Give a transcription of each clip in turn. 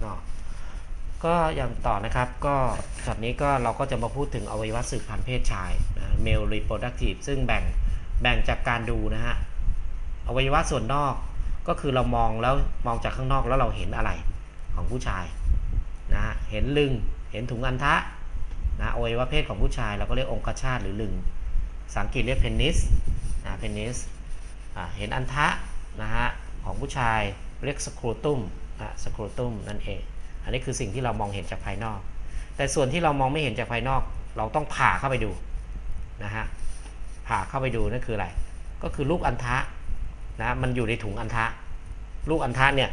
เนาะก็อย่างต่อนะครับก็ช็อตนี้ก็เราก็จะมาพูดถึงอวัยวะสืบพันธุ์เพศชายนะ male reproductive ซึ่งแบ่งแบ่งจากการดูนะฮะอวัยวะส่วนนอกก็คือเรามองแล้วมองจากข้างนอกแล้วเราเห็นอะไรของผู้ชายนะฮะเห็นลึงเห็นถุงอันทะนะอวัยวะเพศของผู้ชายเราก็เรียกองคชาตหรือลึงภาษาอังกฤษเรียกเพนนิสนะเพนนิสเห็นอันทะนะฮะของผู้ชายเรียกสครูตุม สครูตุมนั่นเอง อันนี้คือสิ่งที่เรามองเห็นจากภายนอก แต่ส่วนที่เรามองไม่เห็นจากภายนอก เราต้องผ่าเข้าไปดูนะฮะผ่าเข้าไปดูนั่นคืออะไร ก็คือลูกอันทะนะมันอยู่ในถุงอันทะ ลูกอันทะเนี่ย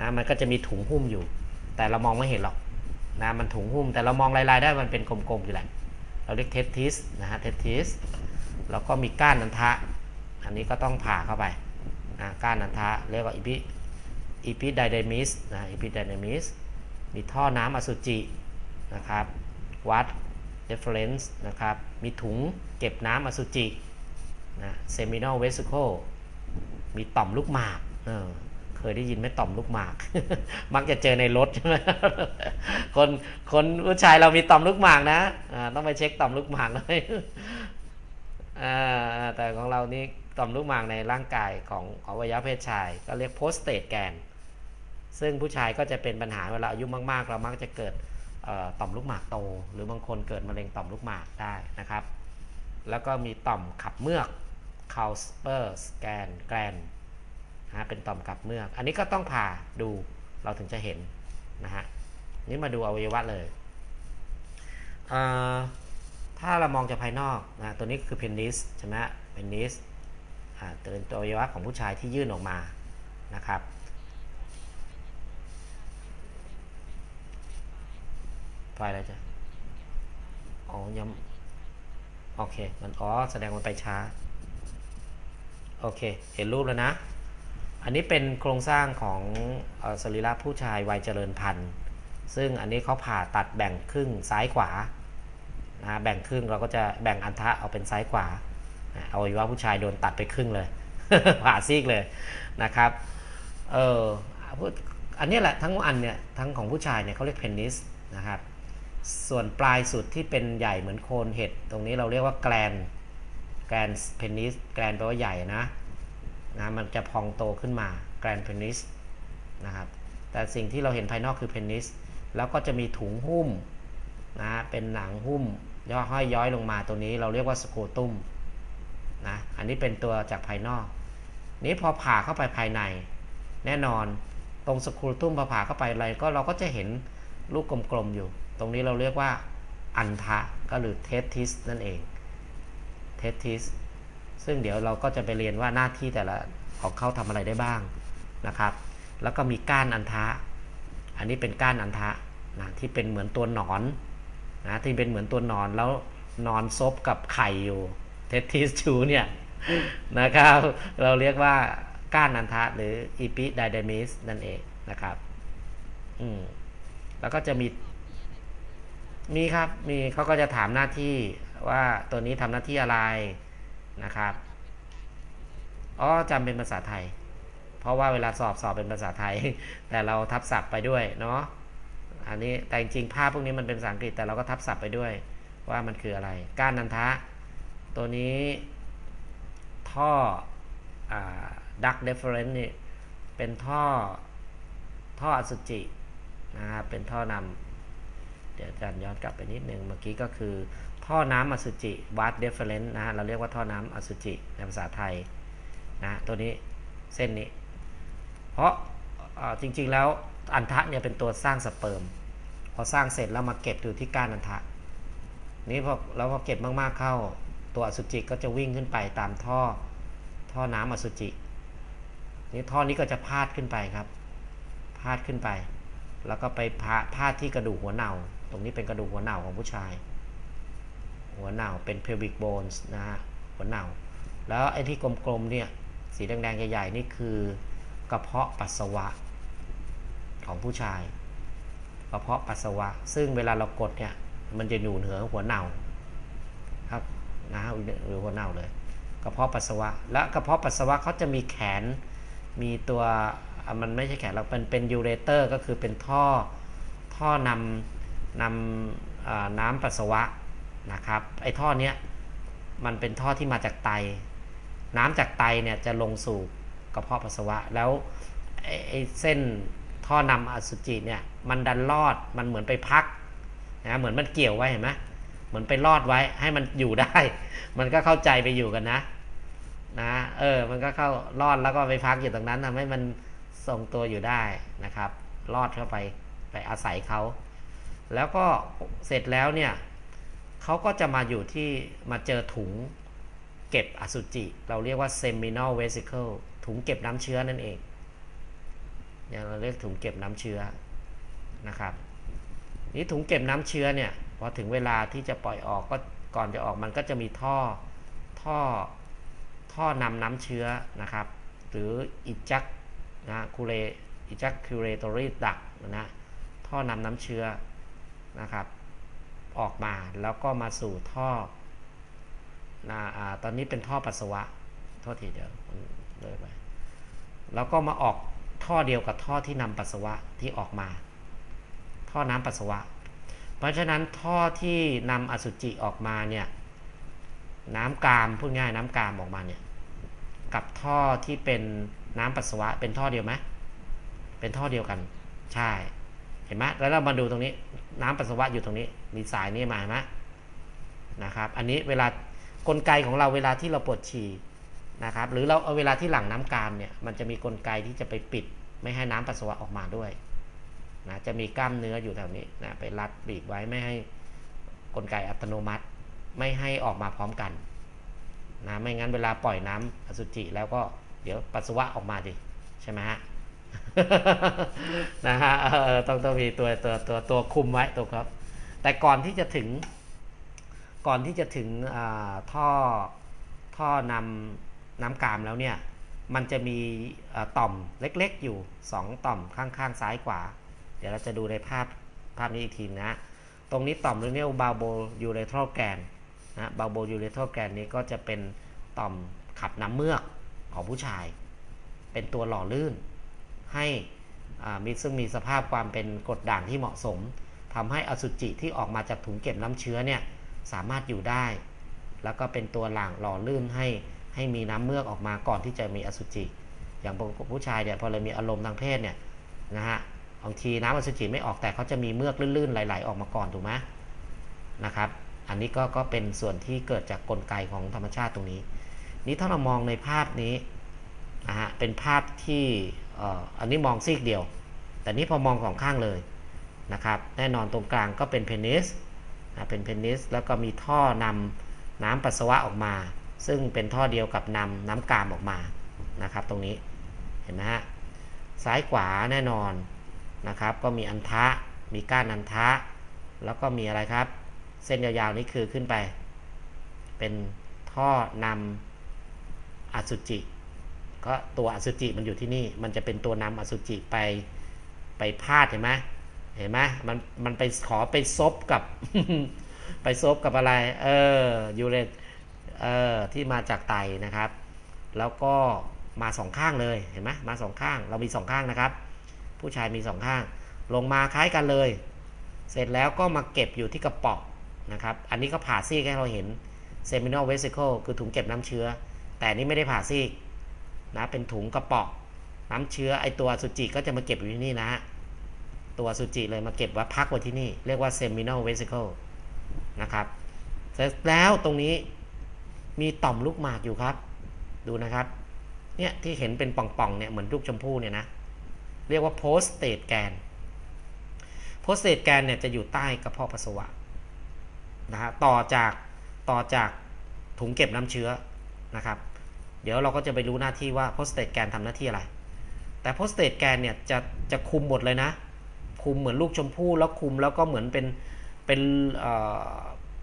นะมันก็จะมีถุงหุ้มอยู่ แต่เรามองไม่เห็นหรอกนะมันถุงหุ้มแต่เรามองลายๆได้มันเป็นกลมๆอยู่แหละเราเรียกเทสทิสนะฮะเทสทิสแล้วก็มีก้านอันทะ อันนี้ก็ต้องผ่าเข้าไปนะก้านอันทะเรียกว่าอีพิ อีพิไดเดมิสนะอีพิไดเดมิสมีท่อน้ำอสุจินะครับวัด reference นะครับมีถุงเก็บน้ำอสุจินะ seminal vesicle มีต่อมลูกหมากเออเคยได้ยินไหมต่อมลูกหมาก มักจะเจอในรถใช่ไหมคนคนผู้ชายเรามีต่อมลูกหมากนะอ่าต้องไปเช็คต่อมลูกหมากเลย อ่าแต่ของเรานี่ต่อมลูกหมากในร่างกายของอวัยวะเพศชาย ก็เรียก prostate gland ซึ่งผู้ชายก็จะเป็นปัญหาเวลาอายุมากๆ เรามักจะเกิดต่อมลูกหมากโต หรือบางคนเกิดมะเร็งต่อมลูกหมากได้นะครับ แล้วก็มีต่อมขับเมือก c a l s p e r s c a n g l a n นะเป็นต่อมขับเมือก อันนี้ก็ต้องผ่าดูเราถึงจะเห็นนะฮะนี่มาดูอวัยวะเลย ถ้าเรามองจากภายนอกนะตัวนี้คือเพนนิสใช่ไหมเพนนิสตัวเป็นตัวอวัยวะของผู้ชายที่ยื่นออกมานะครับไฟอะไรจ้ะอ๋อยังโอเค มันอ๋อแสดงมันไปช้า โอเค เห็นรูปแล้วนะ อันนี้เป็นโครงสร้างของสรีระผู้ชายวัยเจริญพันธุ์ ซึ่งอันนี้เขาผ่าตัดแบ่งครึ่งซ้ายขวา นะแบ่งครึ่งเราก็จะแบ่งอันทะเอาเป็นซ้ายขวาเอาไว้ว่าผู้ชายโดนตัดไปครึ่งเลยผ่าซีกเลยนะครับเอออันนี้แหละทั้งอันเนี่ยทั้งของผู้ชายเนี่ยเขาเรียกเพนนิสนะครับส่วนปลายสุดที่เป็นใหญ่เหมือนโคนเห็ด ตรงนี้เราเรียกว่าแกลนแกลนเพนนิสแกลนแปลว่าใหญ่นะนะมันจะพองโตขึ้นมาแกลนเพนนิสนะครับแต่สิ่งที่เราเห็นภายนอกคือเพนนิสแล้วก็จะมีถุงหุ้ม นะเป็นหนังหุ้มย่อห้อยย้อยลงมาตรงนี้เราเรียกว่าสโคตุมนะอันนี้เป็นตัวจากภายนอก นี้พอผ่าเข้าไปภายใน แน่นอนตรงสโคตุมพอผ่าเข้าไปอะไรก็เราก็จะเห็นลูกกลมๆอยู่ ตรงนี้เราเรียกว่าอันทะก็หรือเทสทิสนั่นเองเทสทิสซึ่งเดี๋ยวเราก็จะไปเรียนว่าหน้าที่แต่ละของเขาทำอะไรได้บ้างนะครับ แล้วก็มีก้านอันทะ อันนี้เป็นก้านอันทะนะที่เป็นเหมือนตัวหนอน นะที่เป็นเหมือนตัวหนอนแล้วนอนซบกับไข่อยู่เทสทิสชูเนี่ยนะครับ เราเรียกว่าก้านอันทะหรืออีปิไดเดมิสนั่นเองนะครับอืมแล้วก็จะมี มีครับมีเขาก็จะถามหน้าที่ว่าตัวนี้ทำหน้าที่อะไรนะครับอ๋อจำเป็นภาษาไทย เพราะว่าเวลาสอบสอบเป็นภาษาไทย แต่เราทับศัพท์ไปด้วยเนาะ อันนี้แต่จริงภาพพวกนี้มันเป็นภาษาอังกฤษแต่เราก็ทับศัพท์ไปด้วยว่ามันคืออะไร ก้านนันทะ ตัวนี้ท่อดักเดฟเฟอเรนซ์นี่เป็นท่อท่ออสุจินะครับเป็นท่อนำเดี๋ยวอาจารย์ย้อนกลับไปนิดนึงเมื่อกี้ก็คือ ท่อน้ำอสุจิวัดเดฟเฟรนซ์นะฮะเราเรียกว่าท่อน้ำอสุจิในภาษาไทยนะตัวนี้เส้นนี้ เพราะจริงๆแล้ว อันทะเนี่ยเป็นตัวสร้างสเปิร์ม พอสร้างเสร็จแล้วมาเก็บอยู่ที่ก้านอันทะ นี้พอแล้วพอเก็บมากๆเข้า ตัวอสุจิก็จะวิ่งขึ้นไปตามท่อท่อน้ำอสุจิ นี่ท่อนี้ก็จะพาดขึ้นไปครับ พาดขึ้นไป แล้วก็ไปพาดที่กระดูกหัวเน่า ตรงนี้เป็นกระดูกหัวเหน่าของผู้ชาย หัวเหน่าเป็น pelvic bones นะฮะ หัวเหน่า แล้วไอ้ที่กลมๆเนี่ย สีแดงๆใหญ่ๆนี่คือกระเพาะปัสสาวะ ของผู้ชายกระเพาะปัสสาวะ ซึ่งเวลาเรากดเนี่ยมันจะอยู่เหนือหัวเน่าครับนะฮะหรือหัวเน่าเลยกระเพาะปัสสาวะ และกระเพาะปัสสาวะเขาจะมีแขนมีตัวมันไม่ใช่แขนเราเป็นเป็นยูเรเตอร์ก็คือเป็นท่อท่อนำนำน้ำปัสสาวะนะครับไอ้ท่อเนี้ยมันเป็นท่อที่มาจากไต น้ำจากไตเนี่ยจะลงสู่กระเพาะปัสสาวะ แล้วไอไอ้เส้น ท่อนำอสุจิเนี่ยมันดันลอดมันเหมือนไปพักนะเหมือนมันเกี่ยวไว้เห็นไหมเหมือนไปลอดไว้ให้มันอยู่ได้ มันก็เข้าใจไปอยู่กันนะนะเออมันก็เข้ารอดแล้วก็ไปพักอยู่ตรงนั้นทำให้มันทรงตัวอยู่ได้นะครับ รอดเข้าไปไปอาศัยเขาแล้วก็เสร็จแล้วเนี่ยเขาก็จะมาอยู่ที่มาเจอถุงเก็บอสุจิ เราเรียกว่า seminal vesicle ถุงเก็บน้ำเชื้อนั่นเอง อย่างเราเรียกถุงเก็บน้ำเชื้อนะครับ นี่ถุงเก็บน้ำเชื้อเนี่ยพอถึงเวลาที่จะปล่อยออกก็ก่อนจะออกมันก็จะมีท่อท่อท่อนำน้ำเชื้อนะครับ หรืออิจักนะคูเรอิจักคูเรตอรีดักนะท่อนำน้ำเชื้อนะครับ ออกมาแล้วก็มาสู่ท่อนะอ่าตอนนี้เป็นท่อปัสสาวะโทษทีเดียวเลยไปแล้วก็มาออก ท่อเดียวกับท่อที่นำปัสสาวะที่ออกมา ท่อน้ำปัสสาวะ เพราะฉะนั้นท่อที่นำอสุจิออกมาเนี่ยน้ำกามพูดง่ายน้ำกามออกมาเนี่ยกับท่อที่เป็นน้ำปัสสาวะ เป็นท่อเดียวไหมเป็นท่อเดียวกัน ใช่ เห็นไหมแล้วเรามาดูตรงนี้ น้ำปัสสาวะอยู่ตรงนี้ มีสายนี้มาเห็นไหมนะครับ อันนี้เวลากลไกของเราเวลาที่เราปวดฉี่ นะครับหรือเราเอาเวลาที่หลั่งน้ำกามเนี่ยมันจะมีกลไกที่จะไปปิดไม่ให้น้ำปัสสาวะออกมาด้วยนะจะมีกล้ามเนื้ออยู่แถวนี้นะไปรัดบีบไว้ไม่ให้กลไกอัตโนมัติ ไม่ให้ออกมาพร้อมกันนะไม่งั้นเวลาปล่อยน้ำอสุจิแล้วก็เดี๋ยวปัสสาวะออกมาดิใช่ไหมฮะนะฮะต้องต้องมีตัวตัวตัวตัวคุมไว้ตัวครับ แต่ก่อนที่จะถึง ก่อนที่จะถึงท่อท่อนำ น้ำกามแล้วเนี่ยมันจะมีต่อมเล็กๆอยู่ 2 ต่อมข้างๆซ้ายขวา เดี๋ยวเราจะดูในภาพภาพนี้อีกทีนะ ตรงนี้ต่อมเรียกว่าบาโบยูเรทร l แกนนะบาโบยูเรทร l แกนนี้ก็จะเป็นต่อมขับน้ำเมือกของผู้ชาย เป็นตัวหล่อลื่น ให้มีซึ่งมีสภาพความเป็นกรดด่างที่เหมาะสมทำให้อสุจิที่ออกมาจากถุงเก็บน้ำเชื้อเนี่ยสามารถอยู่ได้ แล้วก็เป็นตัวหล่างหล่อลื่นให้ ให้มีน้ำเมือกออกมาก่อนที่จะมีอสุจิ อย่างผู้ชายเนี่ยพอเลยมีอารมณ์ทางเพศเนี่ยนะฮะบางทีน้ำอสุจิไม่ออกแต่เขาจะมีเมือกลื่นๆไหลๆออกมาก่อนถูกไหมนะครับ อันนี้ก็ก็เป็นส่วนที่เกิดจากกลไกของธรรมชาติตรงนี้ นี้ถ้าเรามองในภาพนี้นะฮะเป็นภาพที่อันนี้มองซีกเดียว แต่นี้พอมองสองข้างเลยนะครับแน่นอนตรงกลางก็เป็นเพนิสนะเป็นเพนิสแล้วก็มีท่อนำน้ำปัสสาวะออกมา ซึ่งเป็นท่อเดียวกับนำน้ำกามออกมานะครับ ตรงนี้เห็นไหมฮะซ้ายขวาแน่นอนนะครับ ก็มีอันทะมีก้านอันทะ แล้วก็มีอะไรครับ เส้นยาวๆนี้คือขึ้นไป เป็นท่อนำอสุจิ ก็ตัวอสุจิมันอยู่ที่นี่ มันจะเป็นตัวนำอสุจิไปไปพาดเห็นไหมเห็นไหมมันมันไปขอไปซบกับ ไปซบกับอะไร เออยูเรต เออที่มาจากไตนะครับ แล้วก็มาสองข้างเลยเห็นไหมมาสองข้างเรามีสองข้างนะครับ ผู้ชายมีสองข้าง ลงมาคล้ายกันเลย เสร็จแล้วก็มาเก็บอยู่ที่กระป๋องนะครับ อันนี้ก็ผ่าซีกให้เราเห็น seminal vesicle คือถุงเก็บน้ำเชื้อ แต่นี่ไม่ได้ผ่าซีกนะเป็นถุงกระป๋องน้ำเชื้อไอตัวสุจิก็จะมาเก็บอยู่ที่นี่นะฮะตัวสุจิเลยมาเก็บไว้พักไว้ที่นี่ เรียกว่า seminal vesicle นะครับ เสร็จแล้วตรงนี้ มีต่อมลูกหมากอยู่ครับ ดูนะครับ เนี่ยที่เห็นเป็นป่องๆเนี่ยเหมือนลูกชมพู่เนี่ยนะ เรียกว่า prostate gland prostate gland เนี่ยจะอยู่ใต้กระเพาะปัสสาวะนะฮะต่อจากต่อจากถุงเก็บน้ำเชื้อนะครับ เดี๋ยวเราก็จะไปรู้หน้าที่ว่า prostate gland ทำหน้าที่อะไร แต่ prostate gland เนี่ยจะจะคุมหมดเลยนะ คุมเหมือนลูกชมพู่แล้วคุมแล้วก็เหมือนเป็นเป็นเอ่อ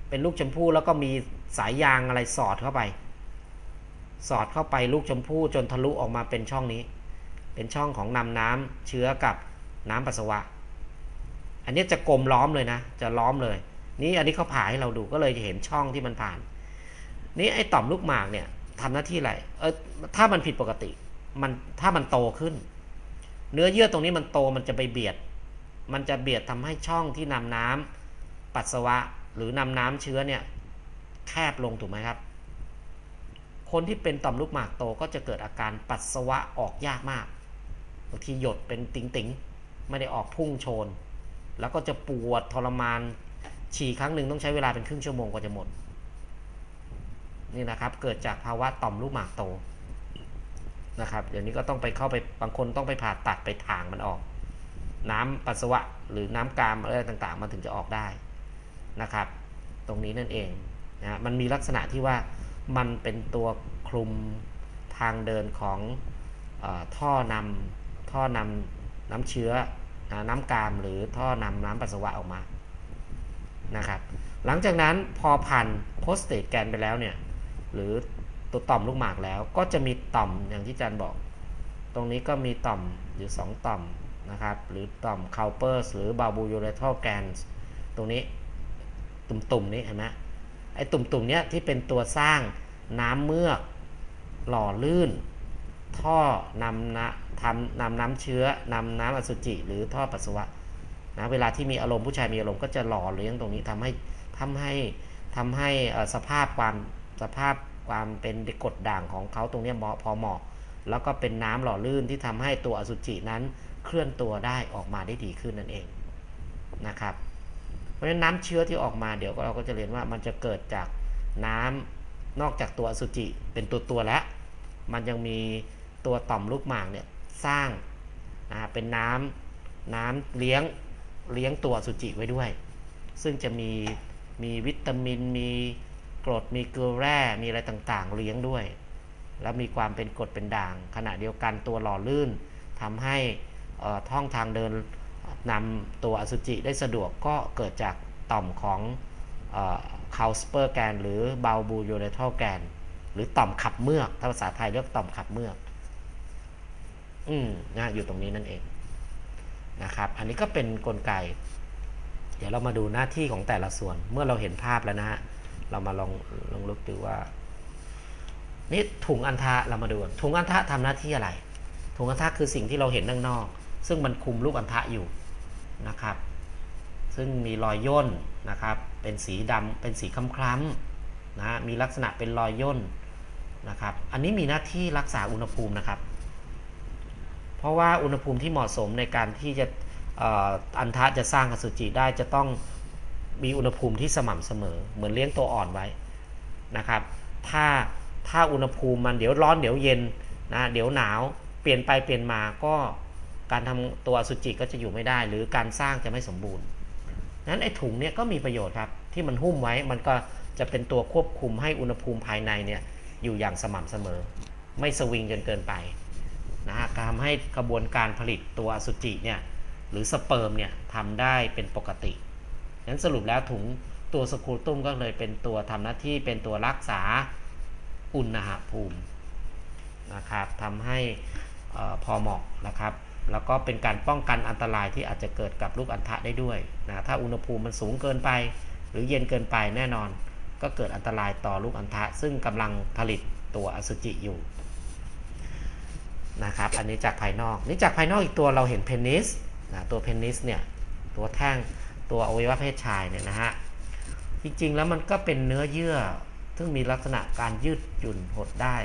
เป็นลูกชมพู่แล้วก็มี สายยางอะไรสอดเข้าไป สอดเข้าไปลูกชมพู่จนทะลุออกมาเป็นช่องนี้ เป็นช่องของนำน้ำเชื้อกับน้ำปัสสาวะ อันนี้จะกลมล้อมเลยนะ จะล้อมเลย นี่อันนี้เขาผ่าให้เราดูก็เลยจะเห็นช่องที่มันผ่าน นี่ไอ้ต่อมลูกหมากเนี่ยทำหน้าที่อะไร เออถ้ามันผิดปกติ มันถ้ามันโตขึ้น เนื้อเยื่อตรงนี้มันโตมันจะไปเบียด มันจะเบียดทำให้ช่องที่นำน้ำปัสสาวะหรือนำน้ำเชื้อเนี่ย แคบลงถูกไหมครับ คนที่เป็นต่อมลูกหมากโตก็จะเกิดอาการปัสสาวะออกยากมากบางทีหยดเป็นติ่งๆ ไม่ได้ออกพุ่งโชน แล้วก็จะปวดทรมาน ฉี่ครั้งหนึ่งต้องใช้เวลาเป็นครึ่งชั่วโมงกว่าจะหมด นี่นะครับ เกิดจากภาวะต่อมลูกหมากโตนะครับเดี๋ยวนี้ก็ต้องไปเข้าไปบางคนต้องไปผ่าตัดไปถางมันออก น้ำปัสสาวะหรือน้ำกามอะไรต่างๆ มันถึงจะออกได้นะครับ ตรงนี้นั่นเอง นะมันมีลักษณะที่ว่ามันเป็นตัวคลุมทางเดินของอท่อนำท่อนำน้ำเชื้อนะน้ำกามหรือท่อนำน้ำปัสสาวะออกมานะครับหลังจากนั้นพอผ่านโพสเต e แกนไปแล้วเนี่ยหรือตัวต่อมลูกหมากแล้ว ก็จะมีต่อมอย่างที่จันบอก ตรงนี้ก็มีต่อมอยู่ 2 ต่อมนะครับหรือต่อมคา w เปอร์สหรือบาบู u ูเรทัลแกนตรงนี้ตุ่มๆนี้เห็นไหม ไอ้ตุ่มๆเนี้ยที่เป็นตัวสร้างน้ำเมือกหล่อลื่น ท่อนำนะทำนำน้ำเชื้อนำน้ำอสุจิหรือท่อปัสสาวะนะเวลาที่มีอารมณ์ผู้ชายมีอารมณ์ก็จะหล่อเลี้ยงตรงนี้ทำให้ทำให้ทำให้สภาพความสภาพความเป็นกดด่างของเขาตรงนี้เหมาะพอเหมาะ แล้วก็เป็นน้ำหล่อลื่นที่ทำให้ตัวอสุจินั้นเคลื่อนตัวได้ออกมาได้ดีขึ้นนั่นเองนะครับะฉะนั้นน้ำเชื้อที่ออกมาเดี๋ยวเราก็จะเรียนว่ามันจะเกิดจากน้ำนอกจากตัวอสุจิเป็นตัวตัวแล้ว มันยังมีตัวต่อมลูกหมากเนี่ยสร้างนะเป็นน้ำน้ำเลี้ยงเลี้ยงตัวอสุจิไว้ด้วย ซึ่งจะมีมีวิตามิน มีกรดมีเกลือแร่มีอะไรต่างๆ เลี้ยงด้วย แล้วมีความเป็นกรดเป็นด่าง ขณะเดียวกันตัวหล่อลื่นทำให้ท่องทางเดิน นำตัวอสุจิได้สะดวกก็เกิดจากต่อมของคาลสเปอร์แกนหรือบาบูโยเรทัลแกนหรือต่อมขับเมือกถ้าภาษาไทยเรียกต่อมขับเมือก อืมนะอยู่ตรงนี้นั่นเองนะครับ อันนี้ก็เป็นนกลไก เดี๋ยวเรามาดูหน้าที่ของแต่ละส่วน เมื่อเราเห็นภาพแล้วนะฮะ เรามาลองลองลึกดูว่า นี่ถุงอันทะเรามาดูถุงอันทะทำหน้าที่อะไร ถุงอันทะคือสิ่งที่เราเห็นด้านนอก ซึ่งมันคุมลูกอันทะอยู่นะครับ ซึ่งมีรอยย่นนะครับ เป็นสีดำเป็นสีคล้ำๆนะมีลักษณะเป็นรอยย่นนะครับ อันนี้มีหน้าที่รักษาอุณหภูมินะครับ เพราะว่าอุณหภูมิที่เหมาะสมในการที่จะอันทะจะสร้างอสุจิได้จะต้องมีอุณหภูมิที่สม่ำเสมอ เหมือนเลี้ยงตัวอ่อนไว้นะครับ ถ้าถ้าอุณหภูมิมันเดี๋ยวร้อนเดี๋ยวเย็นนะเดี๋ยวหนาวเปลี่ยนไปเปลี่ยนมาก็ การทำตัวสุจิก็จะอยู่ไม่ได้ หรือการสร้างจะไม่สมบูรณ์นั้นไอ้ถุงเนี่ยก็มีประโยชน์ครับ ที่มันหุ้มไว้มันก็จะเป็นตัวควบคุมให้อุณหภูมิภายในเนี่ยอยู่อย่างสม่ำเสมอ ไม่สวิงจนเกินไปนะฮะทำให้กระบวนการผลิตตัวอสุจิเนี่ยหรือสเปิร์มเนี่ยทำได้เป็นปกตินั้นสรุปแล้วถุงตัวสกูตุ้มก็เลยเป็นตัวทำหน้าที่เป็นตัวรักษาอุณหภูมินะครับทำให้พอเหมาะนะครับ แล้วก็เป็นการป้องกันอันตรายที่อาจจะเกิดกับลูกอัณฑะได้ด้วยนะถ้าอุณหภูมิมันสูงเกินไป หรือเย็นเกินไปแน่นอน ก็เกิดอันตรายต่อลูกอัณฑะซึ่งกำลังผลิตตัวอสุจิอยู่นะครับอันนี้จากภายนอกนี่จากภายนอกอีกตัวเราเห็นเพนนิสนะตัวเพนนิสเนี่ยตัวแท่งตัวอวัยวะเพศชายเนี่ยนะฮะจริงๆแล้วมันก็เป็นเนื้อเยื่อ ซึ่งมีลักษณะการยืดหยุ่นหดได้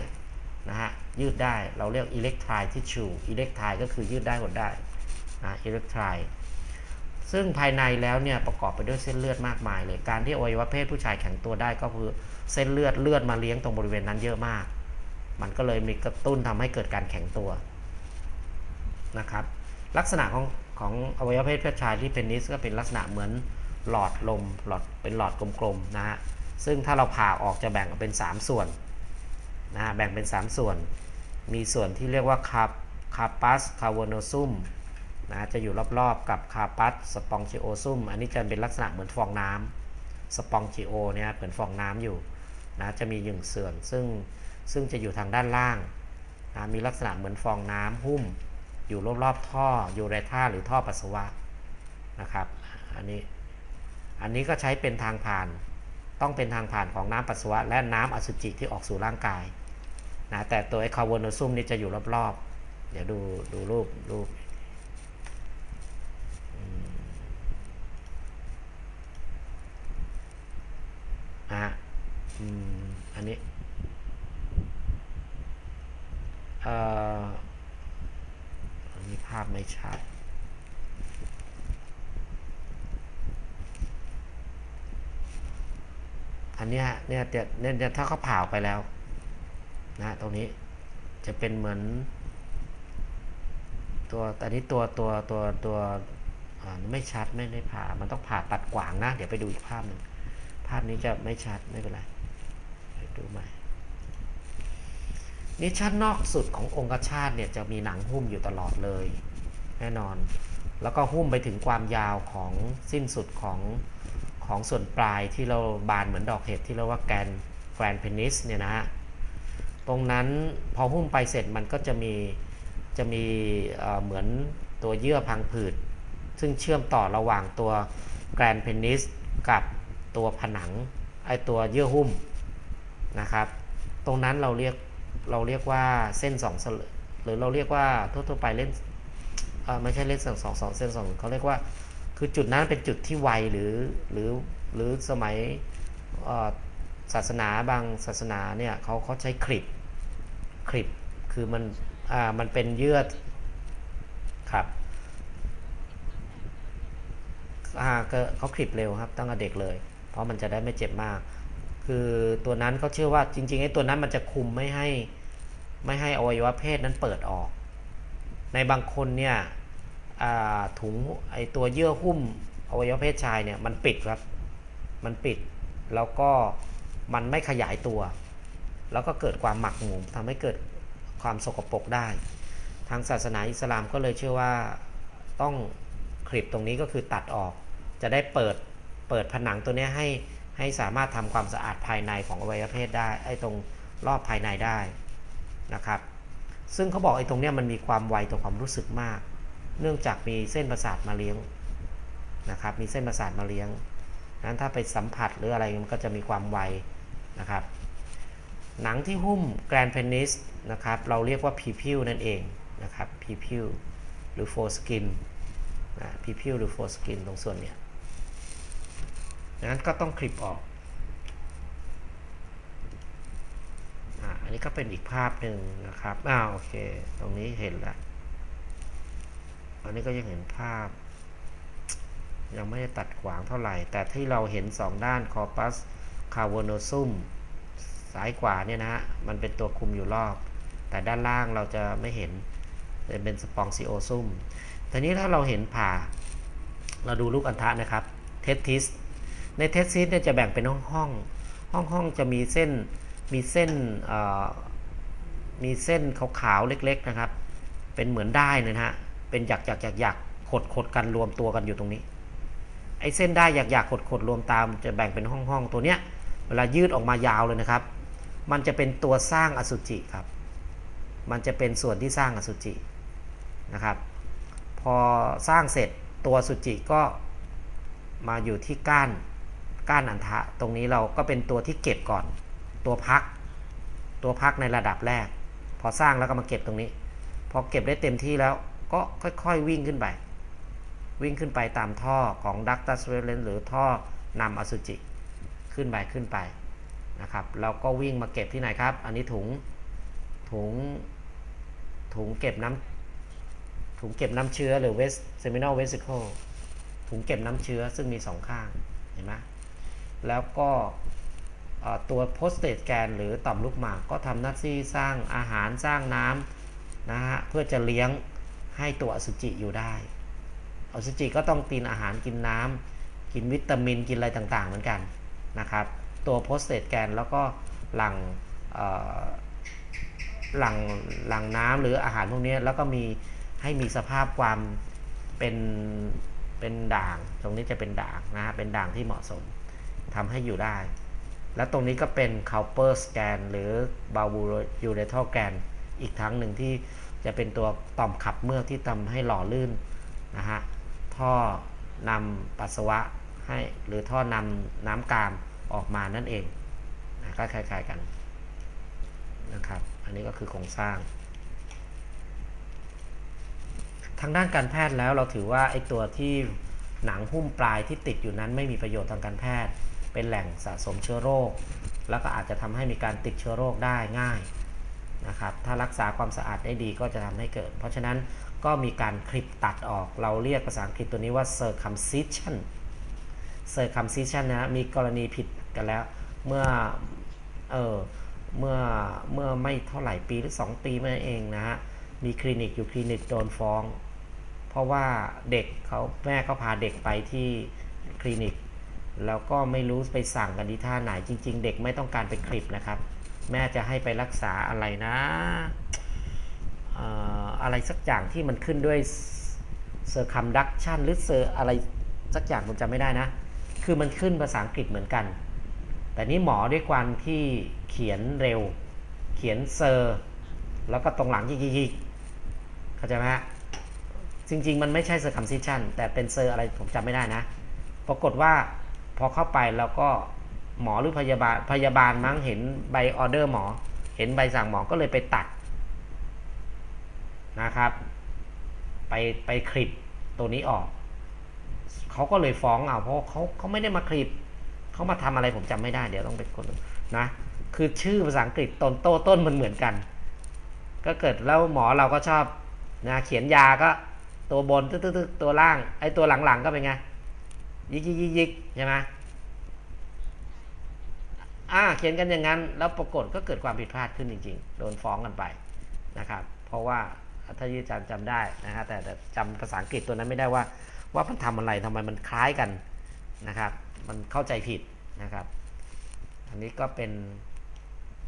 นะฮะยืดได้เราเรียกอิเล็กทรายทิชชูอิเล็กทรายก็คือยืดได้หดได้นะอิเล็กทรายซึ่งภายในแล้วเนี่ยประกอบไปด้วยเส้นเลือดมากมายเลยการที่อวัยวะเพศผู้ชายแข็งตัวได้ก็คือเส้นเลือดเลือดมาเลี้ยงตรงบริเวณนั้นเยอะมาก มันก็เลยมีกระตุ้นทำให้เกิดการแข็งตัวนะครับลักษณะของของอวัยวะเพศเพศชายที่เป็นนิสก็เป็นลักษณะเหมือนหลอดลมหลอดเป็นหลอดกลมๆนะฮะซึ่งถ้าเราผ่าออกจะแบ่งเป็น 3 ส่วน นะแบ่งเป็น 3 ส่วน มีส่วนที่เรียกว่าคาคาปัสคาร์โวโนซุมนะจะอยู่รอบๆกับคาปัสสปองจิโอซุมอันนี้จะเป็นลักษณะเหมือนฟองน้ำสปองจิโอเนี่ยเหมือนฟองน้ำอยู่นะจะมีหนึ่งส่วนซึ่งซึ่งจะอยู่ทางด้านล่างนะมีลักษณะเหมือนฟองน้ำหุ้ม อยู่รอบๆท่อยูเรธาหรือท่อปัสสาวะนะครับอันนี้อันนี้ก็ใช้เป็นทางผ่านต้องเป็นทางผ่านของน้ำปัสสาวะและน้ำอสุจิที่ออกสู่ร่างกาย นะแต่ตัวไอ้คาร์บอโนซุมนี่จะอยู่รอบๆ เดี๋ยวดูดูรูปรูปอะอืมอันนี้เอ่ออันนี้ภาพไม่ชัดอันเนี้ยเนี่ยเดี๋ยเนี่ยถ้าเขาเผาไปแล้ว นะตรงนี้จะเป็นเหมือนตัวอันนี้ตัวตัวตัวตัวไม่ชัดไม่ได้ผ่ามันต้องผ่าตัดกวางนะ เดี๋ยวไปดูอีกภาพหนึ่งภาพนี้จะไม่ชัดไม่เป็นไรไปดูใหม่นี่ชั้นนอกสุดขององคชาตเนี่ยจะมีหนังหุ้มอยู่ตลอดเลย แน่นอน แล้วก็หุ้มไปถึงความยาวของสิ้นสุดของของส่วนปลายที่เราบานเหมือนดอกเห็ดที่เรียกว่าแกนแกรนเพนิสเนี่ยนะฮะ ตรงนั้นพอหุ้มไปเสร็จมันก็จะมีจะมีเหมือนตัวเยื่อพังผืด ซึ่งเชื่อมต่อระหว่างตัวแกรนเพนิสกับตัวผนังไอตัวเยื่อหุ้มนะครับ ตรงนั้นเราเรียกเราเรียกว่าเส้นสองเสลหรือเราเรียกว่าทั่วๆไปเล่นไม่ใช่เล่นสองสองสองเส้นสองเขาเรียกว่าคือจุดนั้นเป็นจุดที่ไวหรือหรือหรือสมัยศาสนาบางศาสนาเนี่ยเขาเขาใช้คลิป คลิปคือมันอ่ามันเป็นเยื่อครับอ่าเขาคลิปเร็วครับตั้งแต่เด็กเลย เพราะมันจะได้ไม่เจ็บมาก คือตัวนั้นเขาเชื่อว่าจริงๆไอ้ตัวนั้นมันจะคุมไม่ให้ไม่ให้อวัยวะเพศนั้นเปิดออก ในบางคนเนี่ยอ่าถุงไอ้ตัวเยื่อหุ้มอวัยวะเพศชายเนี่ยมันปิดครับ มันปิดแล้วก็มันไม่ขยายตัว แล้วก็เกิดความหมักหมมทำให้เกิดความสกปรกได้ ทางศาสนาอิสลามก็เลยเชื่อว่าต้องคลิปตรงนี้ก็คือตัดออก จะได้เปิดเปิดผนังตัวนี้ให้ให้สามารถทำความสะอาดภายในของอวัยวะเพศได้ไอ้ตรงรอบภายในได้นะครับ ซึ่งเขาบอกไอ้ตรงเนี้ยมันมีความไวต่อความรู้สึกมาก เนื่องจากมีเส้นประสาทมาเลี้ยงนะครับ มีเส้นประสาทมาเลี้ยงนั้นถ้าไปสัมผัสหรืออะไรมันก็จะมีความไวนะครับ หนังที่หุ้มแกรนเพนิสนะครับเราเรียกว่าพีพิวนั่นเองนะครับพีพิวหรือโฟสกินพีพิวหรือโฟสกินตรงส่วนเนี้ยนั้นก็ต้องคลิปออกอันนี้ก็เป็นอีกภาพหนึ่งนะครับอ้าวโอเค ตรงนี้เห็นแล้วอันนี้ก็ยังเห็นภาพ ยังไม่ได้ตัดขวางเท่าไหร่ แต่ที่เราเห็นสองด้านคอปัสคาร์โวโนซุม ซ้ายขวาเนี่ยนะฮะมันเป็นตัวคุมอยู่รอบ แต่ด้านล่างเราจะไม่เห็นเป็นสปองซิโอซุ่มทีนี้ถ้าเราเห็นผ่า เราดูลูกอันทะนะครับเทสทิสในเทสทิสเนี่ยจะแบ่งเป็นห้องห้องห้องห้องจะมีเส้นมีเส้นมีเส้นขาวๆเล็ก ๆนะครับ เป็นเหมือนได้นะฮะเป็นหยักหยักหยักหยักขดขดกันรวมตัวกันอยู่ตรงนี้ไอ้เส้นได้หยักหยักขดขดรวมตามจะแบ่งเป็นห้องห้องตัวเนี้ยเวลายืดออกมายาวเลยนะครับ มันจะเป็นตัวสร้างอสุจิครับ มันจะเป็นส่วนที่สร้างอสุจินะครับ พอสร้างเสร็จตัวอสุจิก็มาอยู่ที่ก้านก้านอันทะ ตรงนี้เราก็เป็นตัวที่เก็บก่อน ตัวพัก ตัวพักในระดับแรก พอสร้างแล้วก็มาเก็บตรงนี้ พอเก็บได้เต็มที่แล้วก็ค่อยๆวิ่งขึ้นไป วิ่งขึ้นไปตามท่อของดักตัสเวลเลนหรือท่อนำอสุจิ ขึ้นไปขึ้นไป นะครับแล้วก็วิ่งมาเก็บที่ไหนครับ อันนี้ถุงถุงถุงเก็บน้ำถุงเก็บน้ำเชื้อหรือ west seminal vesicle ถุงเก็บน้ำเชื้อซึ่งมีสองข้างเห็นไหมแล้วก็ตัว prostate gland หรือต่อมลูกหมากก็ทำหน้าที่สร้างอาหารสร้างน้ำนะฮะเพื่อจะเลี้ยงให้ตัวอสุจิอยู่ได้ อสุจิก็ต้องกินอาหารกินน้ำกินวิตามินกินอะไรต่างๆเหมือนกันนะครับ ตัวโพสเตตแกนแล้วก็หลังหลังหลังน้ำหรืออาหารพวกนี้แล้วก็มีให้มีสภาพความเป็นเป็นด่าง ตรงนี้จะเป็นด่างนะฮะเป็นด่างที่เหมาะสมทำให้อยู่ได้ แล้วตรงนี้ก็เป็น c o w p e r scan หรือ b a l v u l a t e r scan อีกครั้งหนึ่งที่จะเป็นตัวต่อมขับเมือกที่ทำให้หล่อลื่นนะฮะท่อนำปัสสาวะให้หรือท่อนำน้ำกาม ออกมานั่นเองนะก็คล้ายๆกันนะครับ อันนี้ก็คือโครงสร้าง ทางด้านการแพทย์แล้วเราถือว่าไอ้ตัวที่หนังหุ้มปลายที่ติดอยู่นั้นไม่มีประโยชน์ทางการแพทย์ เป็นแหล่งสะสมเชื้อโรค แล้วก็อาจจะทำให้มีการติดเชื้อโรคได้ง่ายนะครับ ถ้ารักษาความสะอาดได้ดีก็จะทำให้เกิด เพราะฉะนั้นก็มีการคลิปตัดออก เราเรียกภาษาอังกฤษตัวนี้ว่า circumcision circumcision นะ มีกรณีผิด กันแล้ว เมื่อเออเมื่อเมื่อไม่เท่าไหร่ปีหรือ 2 ปีมาเองนะฮะมีคลินิกอยู่คลินิกโดนฟ้อง เพราะว่าเด็กเขาแม่เขาพาเด็กไปที่คลินิก แล้วก็ไม่รู้ไปสั่งกันดีท่าไหนจริง ๆ เด็กไม่ต้องการไปคลิปนะครับ แม่จะให้ไปรักษาอะไรนะเอ่ออะไรสักอย่างที่มันขึ้นด้วยเซอร์คัมดักชันหรือเซอร์อะไรสักอย่างผมจำไม่ได้นะ คือมันขึ้นภาษาอังกฤษเหมือนกัน แต่นี่หมอด้วยความที่เขียนเร็ว เขียนเซอร์ แล้วก็ตรงหลังยิกๆเข้าใจไหมฮะ จริง ๆ มันไม่ใช่เซอร์คัมซิชันแต่เป็นเซอร์อะไรผมจำไม่ได้นะ ปรากฏว่าพอเข้าไปแล้วก็หมอหรือพยาบาลพยาบาลมั้งเห็นใบออเดอร์หมอ เห็นใบสั่งหมอก็เลยไปตัดนะครับ ไปไปคลิปตัวนี้ออก เขาก็เลยฟ้องเอาเพราะเขาเขาไม่ได้มาคลิป เขามาทำอะไรผมจำไม่ได้เดี๋ยวต้องเป็นคนนะคือชื่อภาษาอังกฤษต้นโต้ต้นมันเหมือนกัน ก็เกิดแล้วหมอเราก็ชอบนะเขียนยาก็ตัวบนตึ๊กๆๆตัวล่างไอ้ตัวหลังๆก็เป็นไงยิกยิกยิกยิกใช่ไหมอ่าเขียนกันอย่างนั้น แล้วปรากฏก็เกิดความผิดพลาดขึ้นจริง ๆ โดนฟ้องกันไปนะครับ เพราะว่าถ้าที่จารย์จำได้นะฮะแต่แต่จำภาษาอังกฤษตัวนั้นไม่ได้ว่า ว่ามันทำอะไรทำไมมันคล้ายกันนะครับ มันเข้าใจผิดนะครับ อันนี้ก็เป็น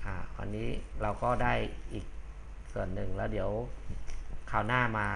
อ่าอันนี้เราก็ได้อีกส่วนหนึ่งแล้วเดี๋ยวคราวหน้ามา